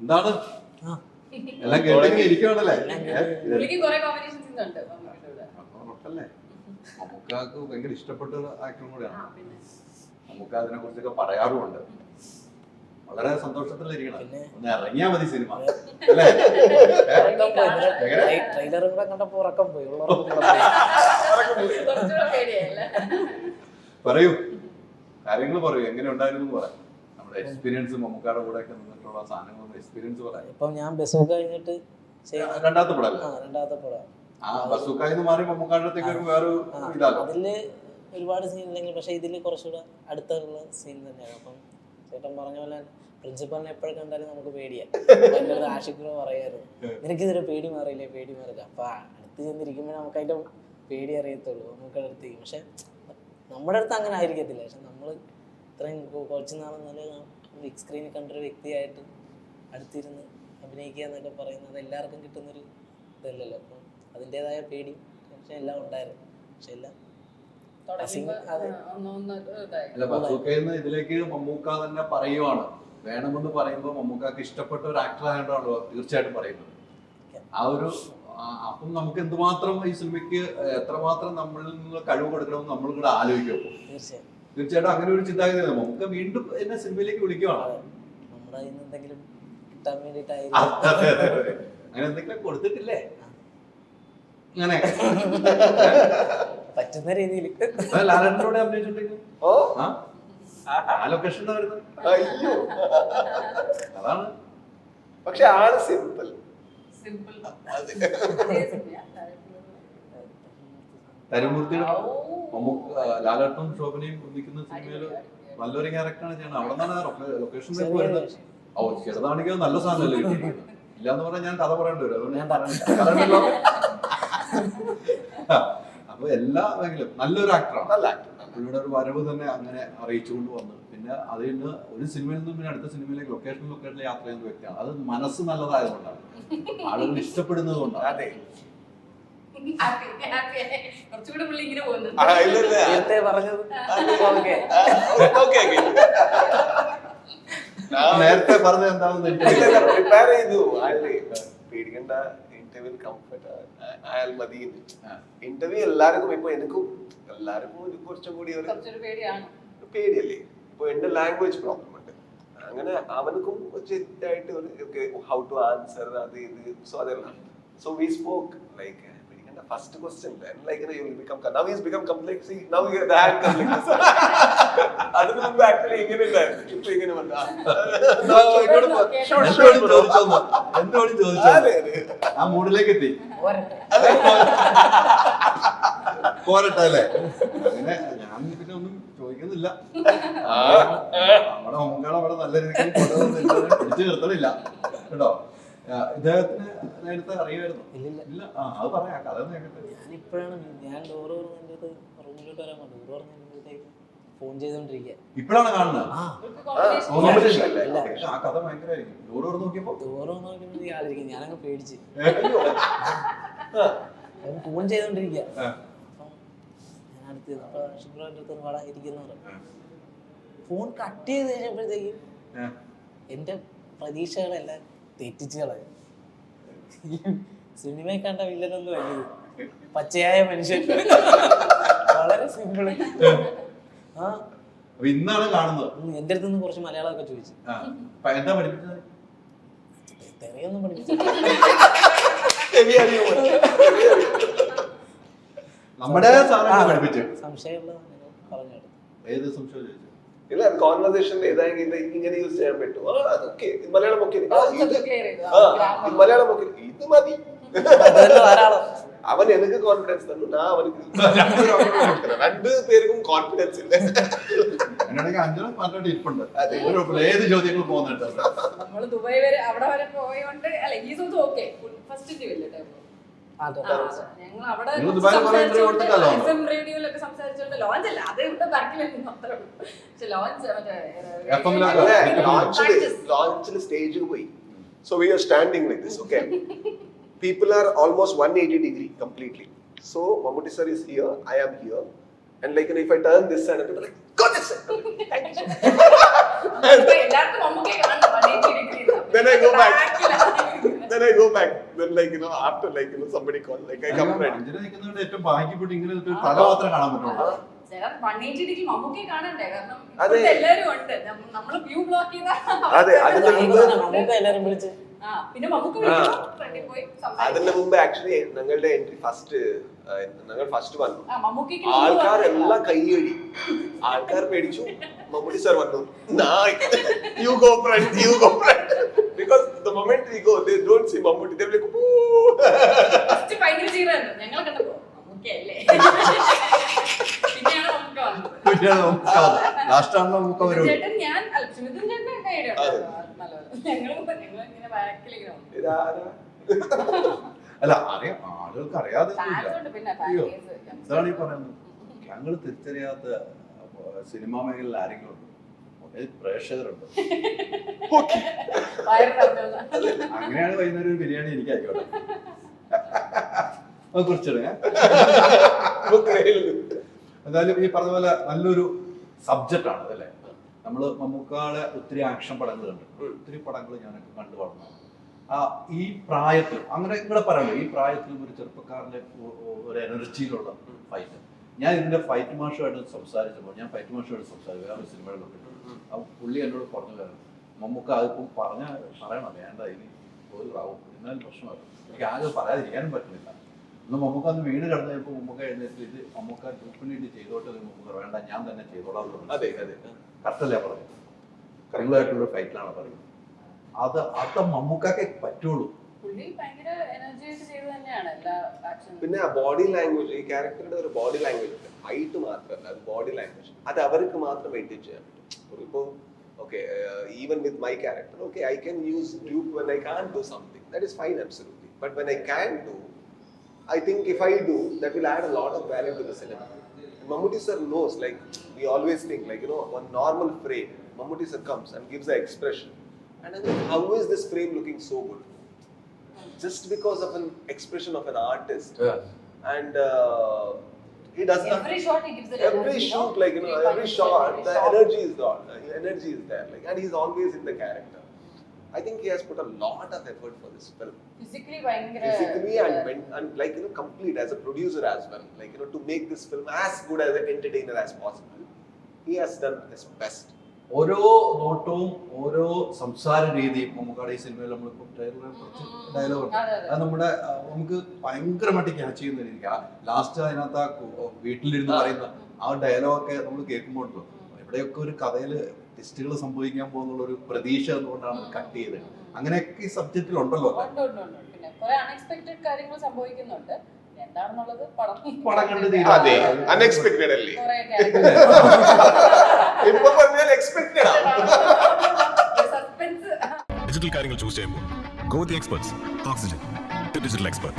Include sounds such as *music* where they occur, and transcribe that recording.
എന്താണ്. എല്ലാം കേട്ടെങ്കിൽ ഇരിക്കുവാണല്ലേ? നമുക്കാക്ക് ഭയങ്കര ഇഷ്ടപ്പെട്ട ആക്ടറും കൂടെയാണ്. നമുക്ക് അതിനെ കുറിച്ചൊക്കെ പറയാറുമുണ്ട്. വളരെ സന്തോഷത്തിലിരിക്കണം? ഒന്ന് ഇറങ്ങിയാ മതി സിനിമ. അല്ലേ? ട്രെയിലറും കൂടെ കണ്ടപ്പോ ഉറക്കം പോയി? പറയൂ. കാര്യങ്ങൾ പറയൂ. എങ്ങനെ ഉണ്ടായിരുന്നു പറയാം. നമ്മുടെ എക്സ്പീരിയൻസ് മമ്മൂക്കാടെ കൂടെ ഒക്കെ നിന്നിട്ടുള്ള സാധനങ്ങളും എക്സ്പീരിയൻസ് പറയാം ഇപ്പം ഞാൻ ബസ് കഴിഞ്ഞിട്ട് രണ്ടാമത്തെ പടം രണ്ടാമത്തെ പടം. ആ ബസുക്കായിന്ന് മാറി മമ്മൂക്കാടത്തേക്ക് ഒരു വേറെ അതിൽ ഒരുപാട് സീൻ ഉണ്ടെങ്കിൽ പക്ഷെ ഇതിൽ കുറച്ചുകൂടെ അടുത്തുള്ള സീൻ തന്നെയാണ്. അപ്പം ചേട്ടൻ പറഞ്ഞ പോലെ പ്രിൻസിപ്പലിനെ എപ്പോഴും കണ്ടാലും നമുക്ക് പേടിയാണ് എന്റെ അടുത്ത് പറയായിരുന്നു. നിനക്കിതൊരു പേടി മാറിയില്ലേ? പേടി മാറില്ല അപ്പൊ അടുത്ത് ചെന്നിരിക്കുമ്പോൾ നമുക്ക് അതിന്റെ പേടി അറിയത്തുള്ളൂ. നമുക്ക് അടുത്തേക്ക്. പക്ഷെ നമ്മുടെ അടുത്ത് അങ്ങനെ ആയിരിക്കത്തില്ല. പക്ഷെ നമ്മൾ ഇത്രയും കുറച്ച് നാളും നല്ല ബിഗ് സ്ക്രീനിൽ കണ്ടൊരു വ്യക്തിയായിട്ട് അടുത്തിരുന്ന് അഭിനയിക്കുക എന്നൊക്കെ പറയുന്നത് എല്ലാവർക്കും കിട്ടുന്നൊരു ഇതല്ലല്ലോ. അപ്പം അതിന്റെതായ പേടി പക്ഷെ എല്ലാം ഉണ്ടായിരുന്നു. പക്ഷെ എല്ലാം ഇതിലേക്ക് മമ്മൂക്ക തന്നെ പറയുവാണ്. വേണമെന്ന് പറയുമ്പോൾ മമ്മൂക്കാക്ക് ഇഷ്ടപ്പെട്ട ഒരു ആക്ടർ ആയതുകൊണ്ടാണല്ലോ തീർച്ചയായിട്ടും പറയുന്നത്. ആ ഒരു അപ്പം നമുക്ക് എന്തുമാത്രം ഈ സിനിമയ്ക്ക് എത്രമാത്രം നമ്മളിൽ നിന്ന് കഴിവ് കൊടുക്കണമെന്ന് നമ്മൾ കൂടെ ആലോചിക്കും തീർച്ചയായും. തീർച്ചയായിട്ടും അങ്ങനെ ഒരു ചിന്താഗതി. നമുക്ക് വീണ്ടും എന്നെ സിനിമയിലേക്ക് വിളിക്കുവാണ്. നമ്മുടെ എന്തെങ്കിലും കിട്ടാൻ. അങ്ങനെ എന്തെങ്കിലും കൊടുത്തിട്ടില്ലേ? അങ്ങനെ പറ്റുന്ന രീതിയിൽ. അത് ലാലേട്ടനോട് അഭിനയിച്ചിട്ടുണ്ടെങ്കിൽ ഓ. ആ? അയ്യോ. അതാണ്. പക്ഷെ ആൾ സിമ്പിൾ സിനിമയാ? തരുമൂർത്തിയുടെ ലാലേട്ടനും ശോഭനയും ഒന്നിക്കുന്ന സിനിമയിൽ. നല്ലൊരു ക്യാരക്ടറാണ് ചെയ്യണം അവിടെ നിന്നാണ് ലൊക്കേഷൻ വരുന്നത്. ഓ ചെറുതാണെങ്കിൽ നല്ല സാധനമല്ലേ കിട്ടിയിരിക്കുന്നത് ഇല്ലാന്ന് പറഞ്ഞാൽ ഞാൻ കഥ പറയേണ്ടി വരും. അതുകൊണ്ട് ഞാൻ ആ, അപ്പൊ എല്ലാ മേഖലയും നല്ലൊരു ആക്ടറാണ് നല്ല ആക്ടർ. പുള്ളിയുടെ ഒരു വരവ് തന്നെ അങ്ങനെ അറിയിച്ചുകൊണ്ട് വന്നു. പിന്നെ അത് കഴിഞ്ഞ് ഒരു സിനിമയിൽ നിന്നും പിന്നെ അടുത്ത സിനിമയിലേക്ക് ലൊക്കേഷൻ ലൊക്കേഷനിൽ യാത്ര ചെയ്യുന്ന വ്യക്തിയാണ്. അത് മനസ്സ് നല്ലതായതുകൊണ്ടാണ്. ആളുകൾ ഇഷ്ടപ്പെടുന്നത് കൊണ്ടാണ്. *laughs* കുറച്ചുകൂടെ പുള്ളി ഇങ്ങനെ. നേരത്തെ പറഞ്ഞത് ഓക്കെ നേരത്തെ പറഞ്ഞത് എന്താണെന്ന് പ്രിപ്പയർ ചെയ്തു. പേടിക്കണ്ട ഇന്റർവ്യൂ കംഫർട്ട് അയാൾ മതി ഇന്റർവ്യൂ എല്ലാവർക്കും ഇപ്പൊ എനിക്കും എല്ലാവർക്കും ഒരു കുറച്ചും കൂടി ഒരു പേടിയല്ലേ? ഇപ്പൊ എന്റെ ലാംഗ്വേജ് പ്രോബ്ലം ഉണ്ട്. അങ്ങനെ അവനക്കും ചെറ്റായിട്ട് ഒരു ഹൗ ടു ആൻസർ അത് ഇത് സോ അതെല്ലാം. സോ വി സ്പോക്ക് ലൈക്ക് പേടിക്കണ്ട first question like you will become now is become complete see now you that complete അതിന് മുമ്പ് ആക്ച്വലി ഇങ്ങനെ ഉണ്ടായിരുന്നു. ഇപ്പൊ ഇങ്ങനെ വന്ന. ചോദിച്ചോന്ന് എന്തുവേണി ചോദിച്ചോ ആ മൂഡിലേക്ക് എത്തി. പോരട്ടെ. അല്ലേ? അങ്ങനെ ഞാൻ പിന്നെ ഒന്നും ചോദിക്കുന്നില്ല. ആ. നമ്മുടെ മമ്മൂക്കാട് അവിടെ നല്ല രീതിക്ക് പിടിച്ചു നിർത്തണില്ല. കേട്ടോ? ഇദ്ദേഹത്തിന് നേരത്തെ അറിയുമായിരുന്നു. ഇല്ലില്ല. ഇല്ല ആ അത് പറയാം. കഥ ഞാനിപ്പോഴാണ് ഞാൻ ഡോറ് തുറന്നിട്ട് റൂമിലോട്ട് വരാൻ പറഞ്ഞു. ഡോറ് തുറന്നിട്ടേക്ക് ഫോൺ ചെയ്തോണ്ടിരിക്കുക ഇപ്പോഴാണ് കാണുന്നത്? ആ. കഥ ഭയങ്കരമായിരിക്കും. ഡോറ് നോക്കിയപ്പോ? ഡോറ് ആളിരിക്കും ഞാനങ്ങ് പേടിച്ച്. ആ. ഫോൺ ചെയ്തോണ്ടിരിക്കുക ഞാൻ അടുത്ത് അപ്പൊ ശുക്രവാന്റെ അടുത്ത് വട ഇരിക്കുന്നു ഫോൺ കട്ട് ചെയ്ത് കഴിഞ്ഞപ്പോഴത്തേക്കും. എന്റെ പ്രതീക്ഷകളെല്ലാം തെറ്റിച്ച് കളയും സിനിമയിൽ കണ്ട വില്ലനൊന്നും അല്ലത് പച്ചയായ മനുഷ്യൻ. വളരെ സിമ്പിൾ ആ. ഇന്നാണ് കാണുന്നത്. എന്റെ അടുത്ത് നിന്ന് കുറച്ച് മലയാളമൊക്കെ ചോദിച്ചു. എന്താ പഠിപ്പിച്ചത്? തെറിയൊന്നും. നമ്മുടെ സംശയമുള്ള പറഞ്ഞു ഏത് സംശയം ചോദിച്ചു ഇല്ല കോൺവെർസേഷൻ ഏതായെങ്കിൽ ഇത് ഇങ്ങനെ യൂസ് ചെയ്യാൻ പറ്റും. ആ അതൊക്കെ. മലയാളം ഒക്കെ. ആ, മലയാളം ഒക്കെ. ഇത് മതി. അവൻ എനിക്ക് കോൺഫിഡൻസ് തന്നു. ഞാൻ അവനക്ക് *laughs* രണ്ടു പേർക്കും കോൺഫിഡൻസ് ഇല്ല. ഏത് ചോദ്യങ്ങൾ പോകുന്നുണ്ട്. നമ്മൾ ദുബായ് വരെ അവിടെ വരെ പോയോണ്ട് അല്ല ഈ ഓക്കെ ഫസ്റ്റ് അതെ ഞങ്ങൾ അവിടെ നിങ്ങൾ ദുബായിൽ കുറെ interview കൊടുത്തിട്ടല്ലോ. എഫ് എം റേഡിയോയിലൊക്കെ സംസാരിച്ചോണ്ട് ലോഞ്ച് അല്ല അത് ഇവിടെ ബാക്കിൽ മാത്രമേ ഉള്ളൂ പക്ഷെ ലോഞ്ച് FM ല് അല്ലേ Practice. ലോഞ്ചില് ലോഞ്ചില് സ്റ്റേജിൽ പോയി so we are standing like this okay people are almost one eighty degree completely so Mammootty sir is here I am here And like, you know, if I turn this side, people are like, go *laughs* this side. Okay, thank you so much. ഇപ്പൊ എല്ലാവർക്കും മമ്മൂക്കയെ കാണണം 180 degree ന്ന്. Then I go back. Then I go back. Then like, you know, after like, you know, somebody call, like I come ready. ഏറ്റവും ഭാഗ്യപ്പെട്ട് ഇങ്ങനെ ഒരു തല മാത്രമേ കാണാൻ പറ്റുള്ളൂ ചിലർ 180 degree മമ്മൂക്കയെ കാണണ്ടേ കാരണം അതെ. *laughs* അതിന്റെ മുമ്പ് അതിന്റെ മുമ്പ് ആക്ച്വലി ഞങ്ങളുടെ എൻട്രി ഫസ്റ്റ് ഞങ്ങൾ ഫസ്റ്റ് വന്നു. ആൾക്കാർ എല്ലാം കൈയടി ആൾക്കാർ പേടിച്ചു. മമ്മൂട്ടി സാർ വന്നു. You go front you go front because the moment we go they don't see Mammootty. They like first ഭയങ്കര ചീറായിരുന്നു ഞങ്ങളെ കണ്ടപ്പോ മമ്മൂക്കയല്ലേ *laughs* പിന്നെയാണ് നമുക്ക് വന്നത്. ലാസ്റ്റാണല്ലോ നമുക്ക് അവരോട് ചേട്ടൻ ഞാൻ അല്ല സുമിതൻ ചേട്ടൻ കൈയുടെ അതെ. നല്ലത് ഞങ്ങൾ ഞങ്ങൾ ഇങ്ങനെ ബാക്കിൽ ഇങ്ങനെ വന്നു. ഇതാരാ അല്ല അറിയാം. ആളുകൾക്ക് അറിയാതെ. ഇതാണ് ഈ പറയുന്നത്. ഞങ്ങൾ തിരിച്ചറിയാത്ത സിനിമാ മേഖലയിൽ ആരെങ്കിലും ഉണ്ട് പ്രേക്ഷകരുണ്ട്. അങ്ങനെയാണ് വൈകുന്നേരം ഒരു ബിരിയാണി എനിക്ക് ആയിക്കോട്ടെ അത് കുറിച്ചിടുക എന്തായാലും ഈ പറഞ്ഞ പോലെ നല്ലൊരു സബ്ജക്റ്റ് ആണ് അല്ലേ? നമ്മൾ മമ്മൂക്കാളെ ഒത്തിരി ആക്ഷൻ പടങ്ങൾ കണ്ടു ഒത്തിരി പടങ്ങൾ ഞാനൊക്കെ കണ്ടു വളർന്നു ഈ പ്രായത്തിൽ അങ്ങനെ ഇവിടെ പറയല്ലോ ഈ പ്രായത്തിൽ ഒരു ചെറുപ്പക്കാരന്റെ ഒരു എനർജിയിലുള്ള ഫൈറ്റ് ഞാൻ ഇതിന്റെ ഫൈറ്റ് മാഷുമായിട്ട് സംസാരിച്ചപ്പോൾ ഞാൻ ഫൈറ്റ് മാഷുമായിട്ട് സംസാരിച്ചു. വേറെ സിനിമകളിൽ കണ്ടിട്ടുണ്ട്. ആ പുള്ളി എന്നോട് പറഞ്ഞു തരണം മമ്മൂക്ക അതിപ്പം പറഞ്ഞ പറയണം വേണ്ട ഇനി ഒരു റാവും എന്നാലും പ്രശ്നമല്ല എനിക്ക് ആകെ പറയാതിരിക്കാനും പറ്റുന്നില്ല. ഒന്ന് മമ്മൂക്ക ഒന്ന് വീട് കിടന്നപ്പോൾ മുമ്പൊക്കെ മമ്മൂക്ക എഴുന്നേറ്റ് ഇത് മമ്മൂക്ക ഗ്രൂപ്പിന് വേണ്ടി ചെയ്തോട്ടെ മമ്മൂക്ക വേണ്ട ഞാൻ തന്നെ ചെയ്തോളാം അതെ അതെ. കറക്റ്റല്ലേ പറഞ്ഞു നിങ്ങളായിട്ടുള്ള ഫൈറ്റിലാണ് പറയുന്നത്. അത് അത് മമ്മൂക്കൊക്കെ പറ്റുള്ളൂ. പുള്ളി ഭയങ്കര എനർജി വെച്ച് ചെയ്ത് തന്നെയാണ് എല്ലാ ആക്ഷനും പിന്നെ ആ ബോഡി ലാംഗ്വേജ് ഈ ക്യാരക്ടറുടെ ഒരു ബോഡി ലാംഗ്വേജ് ഉണ്ട്. ഹൈറ്റ് മാത്രമല്ല അത് ബോഡി ലാംഗ്വേജ് അത് അവർക്ക് മാത്രം എഡിറ്റ് ചെയ്യാൻ പറ്റും. ഇപ്പോൾ okay even with my character okay I can use dupe when I can do something that is fine absolutely but when I can do I think if I do that will add a lot of value to the cinema. And Mammootty sir knows, like we always think, like you know, one normal frame, Mammootty sir comes and gives the expression, And I mean, how is this frame looking so good? Just because of an expression of an artist. Yeah. And uh, he does every shot he gives the every energy, shoot like you know every shot the energy is there the energy is there like and he's always in the character i think he has put a lot of effort for this film physically physically yeah. and like you know complete as a producer as well like you know to make this film as good as an entertainer as possible he has done his best ഓരോ നോട്ടവും ഓരോ സംസാര രീതിയും മമ്മൂക്കാട് ഈ സിനിമയിൽ നമ്മൾ കുറച്ച് dialogue ഉണ്ട്. അതെ, നമ്മുടെ നമുക്ക് ഭയങ്കരമായിട്ട് ക്യാച്ച് ചെയ്യുന്ന രീതിക്ക് ലാസ്റ്റ് അതിനകത്ത് ആ വീട്ടിലിരുന്ന് പറയുന്ന ആ ഡയലോഗൊക്കെ നമ്മൾ കേൾക്കുമ്പോൾ ഉണ്ടല്ലോ, ഇവിടെയൊക്കെ ഒരു കഥയിൽ ടെസ്റ്റുകൾ സംഭവിക്കാൻ പോകുന്നുള്ള ഒരു പ്രതീക്ഷ എന്നുകൊണ്ടാണ് കട്ട് ചെയ്തത്. അങ്ങനെയൊക്കെ ഈ സബ്ജക്റ്റിൽ ഉണ്ടല്ലോ. കുറെ അൺഎക്സ്പെക്ടഡ് കാര്യങ്ങൾ സംഭവിക്കുന്നുണ്ട്. എന്താണെന്നുള്ളത് പടം പടം കണ്ട് അതെ അൺഎക്സ്പെക്ടഡ് അല്ലേ? ഇപ്പൊ പറഞ്ഞാൽ എക്സ്പെക്ടഡ് സസ്പെൻസ് ഡിജിറ്റൽ കാര്യങ്ങൾ ചൂസ് ചെയ്യുമ്പോൾ go the experts oxygen digital expert